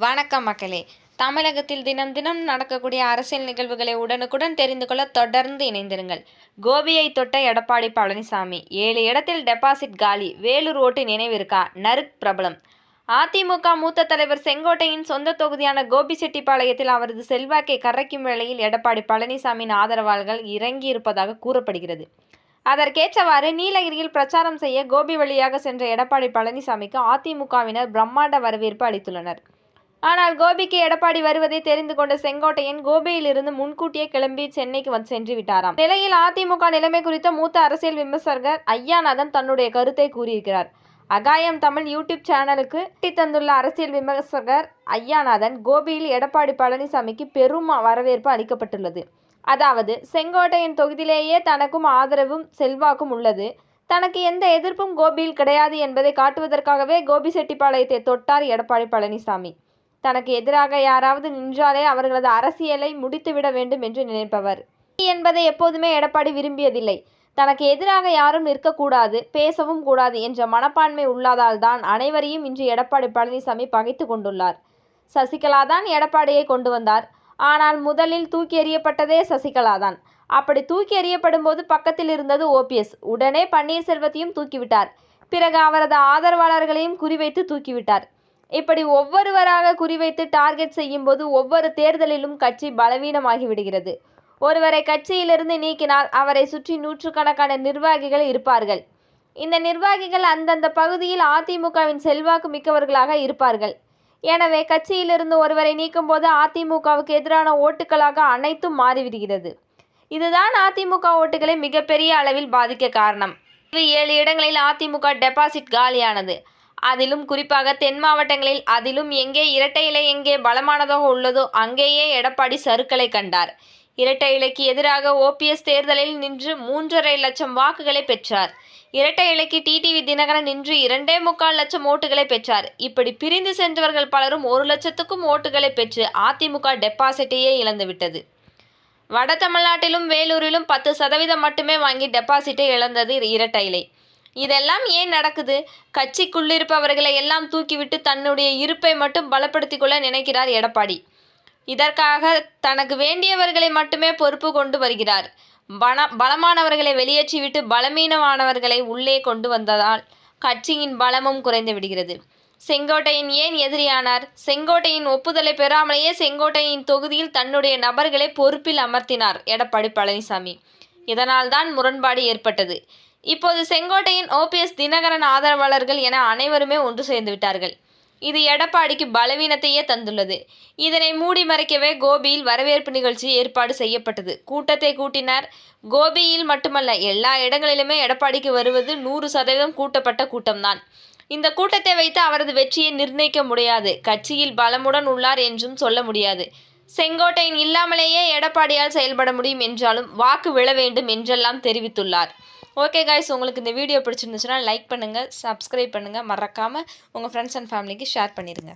வணக்கம் மக்களே. தமிழகத்தில் தினம் தினம் நடக்கக்கூடிய அரசியல் நிகழ்வுகளை உடனுக்குடன் தெரிந்து கொள்ள தொடர்ந்து இணைந்திருங்கள். கோபியை தொட்ட எடப்பாடி பழனிசாமி. ஏழு இடத்தில் டெபாசிட் காலி. வேலூர் ஓட்டு நினைவிருக்கா? நறுக் பிரபலம். அதிமுக மூத்த தலைவர் செங்கோட்டையின் சொந்த தொகுதியான கோபிச்செட்டிப்பாளையத்தில் அவரது செல்வாக்கை கரைக்கும் வேளையில் எடப்பாடி பழனிசாமியின் ஆதரவாளர்கள் இறங்கியிருப்பதாக கூறப்படுகிறது. அதற்கேற்றவாறு நீலகிரியில் பிரச்சாரம் செய்ய கோபி வழியாக சென்ற எடப்பாடி பழனிசாமிக்கு அதிமுகவினர் பிரம்மாண்ட வரவேற்பு அளித்துள்ளனர். ஆனால் கோபிக்கு எடப்பாடி வருவதை தெரிந்து கொண்ட செங்கோட்டையன் கோபியிலிருந்து முன்கூட்டியே கிளம்பி சென்னைக்கு வந்து சென்று விட்டாராம். நிலையில் அதிமுக நிலைமை குறித்த மூத்த அரசியல் விமர்சகர் ஐயாநாதன் தன்னுடைய கருத்தை கூறியிருக்கிறார். அகாயம் தமிழ் யூடியூப் சேனலுக்கு பேட்டி தந்துள்ள அரசியல் விமர்சகர் ஐயாநாதன் கோபியில் எடப்பாடி பழனிசாமிக்கு பெரும் வரவேற்பு அளிக்கப்பட்டுள்ளது. அதாவது செங்கோட்டையின் தொகுதியிலேயே தனக்கும் ஆதரவும் செல்வாக்கும் உள்ளது. தனக்கு எந்த எதிர்ப்பும் கோபியில் கிடையாது என்பதை காட்டுவதற்காகவே கோபி செட்டிப்பாளையத்தை தொட்டார் எடப்பாடி பழனிசாமி. தனக்கு எதிராக யாராவது நின்றாலே அவர்களது அரசியலை முடித்துவிட வேண்டும் என்று நினைப்பவர். என்பதை எப்போதுமே எடப்பாடி விரும்பியதில்லை. தனக்கு எதிராக யாரும் நிற்கக்கூடாது பேசவும் கூடாது என்ற மனப்பான்மை உள்ளாதால் தான் அனைவரையும் இன்று எடப்பாடி பழனிசாமி பகைத்து கொண்டுள்ளார். சசிகலா தான் எடப்பாடியை கொண்டு வந்தார். ஆனால் முதலில் தூக்கி எறியப்பட்டதே சசிகலா தான். அப்படி தூக்கி எறியப்படும் போது பக்கத்தில் இருந்தது ஓபிஎஸ் உடனே பன்னீர்செல்வத்தையும் தூக்கிவிட்டார் பிறகு அவரது ஆதரவாளர்களையும் குறிவைத்து தூக்கிவிட்டார் இப்படி ஒவ்வொருவராக குறிவைத்து டார்கெட் செய்யும் போது ஒவ்வொரு தேர்தலிலும் கட்சி பலவீனமாகி விடுகிறது. ஒருவரை கட்சியிலிருந்து நீக்கினால் அவரை சுற்றி நூற்றுக்கணக்கான நிர்வாகிகள் இருப்பார்கள். இந்த நிர்வாகிகள் அந்தந்த பகுதியில் அதிமுகவின் செல்வாக்கு மிக்கவர்களாக இருப்பார்கள். எனவே கட்சியிலிருந்து ஒருவரை நீக்கும்போது அதிமுகவுக்கு எதிரான ஓட்டுகளாக அனைத்தும் மாறிவிடுகிறது. இதுதான் அதிமுக ஓட்டுகளை மிகப்பெரிய அளவில் பாதிக்க காரணம். ஏழு இடங்களில் அதிமுக டெபாசிட் காலியானது. அதிலும் குறிப்பாக தென் மாவட்டங்களில் அதிலும் எங்கே இரட்டை இலை எங்கே பலமானதாக உள்ளதோ அங்கேயே எடப்பாடி சருக்களை கண்டார். இரட்டை இலைக்கு எதிராக ஓபிஎஸ் தேர்தலில் நின்று மூன்றரை லட்சம் வாக்குகளை பெற்றார். இரட்டை இலைக்கு டிடிவி தினகரன் நின்று இரண்டே முக்கால் லட்சம் ஓட்டுகளை பெற்றார். இப்படி பிரிந்து சென்றவர்கள் பலரும் ஒரு லட்சத்துக்கும் ஓட்டுகளை பெற்று அதிமுக டெபாசிட்டையே இழந்துவிட்டது வட தமிழ்நாட்டிலும் வேலூரிலும் பத்து சதவீதம் மட்டுமே வாங்கி டெபாசிட்டை இழந்தது இரட்டை இலை. இதெல்லாம் ஏன் நடக்குது? கட்சிக்குள்ளிருப்பவர்களை எல்லாம் தூக்கிவிட்டு தன்னுடைய இருப்பை மட்டும் பலப்படுத்திக் கொள்ள நினைக்கிறார் எடப்பாடி. இதற்காக தனக்கு வேண்டியவர்களை மட்டுமே பொறுப்பு கொண்டு வருகிறார். பல பலமானவர்களை வெளியேற்றிவிட்டு பலமீனமானவர்களை உள்ளே கொண்டு வந்ததால் கட்சியின் பலமும் குறைந்து விடுகிறது. செங்கோட்டையின் ஏன் எதிரியானார்? செங்கோட்டையின் ஒப்புதலை பெறாமலேயே செங்கோட்டையின் தொகுதியில் தன்னுடைய நபர்களை பொறுப்பில் அமர்த்தினார் எடப்பாடி பழனிசாமி. இதனால்தான் முரண்பாடு ஏற்பட்டது. இப்போது செங்கோட்டையின் ஓபிஎஸ் தினகரன் ஆதரவாளர்கள் என அனைவருமே ஒன்று சேர்ந்து விட்டார்கள். இது எடப்பாடிக்கு பலவீனத்தையே தந்துள்ளது. இதனை மூடி மறைக்கவே கோபியில் வரவேற்பு நிகழ்ச்சி ஏற்பாடு செய்யப்பட்டது. கூட்டத்தை கூட்டினார். கோபியில் மட்டுமல்ல எல்லா இடங்களிலுமே எடப்பாடிக்கு வருவது நூறு சதவீதம் கூட்டப்பட்ட கூட்டம்தான். இந்த கூட்டத்தை வைத்து அவரது வெற்றியை நிர்ணயிக்க முடியாது. கட்சியில் பலமுடன் உள்ளார் என்றும் சொல்ல முடியாது. செங்கோட்டையின் இல்லாமலேயே எடப்பாடியால் செயல்பட முடியும் என்றாலும் வாக்கு விழ வேண்டும் என்றெல்லாம் தெரிவித்துள்ளார். ஓகே காய்ஸ் உங்களுக்கு இந்த வீடியோ பிடிச்சிருந்துச்சுன்னா லைக் பண்ணுங்கள் சப்ஸ்கிரைப் பண்ணுங்கள் மறக்காமல் உங்கள் ஃப்ரெண்ட்ஸ் அண்ட் ஃபேமிலிக்கு ஷேர் பண்ணிடுங்க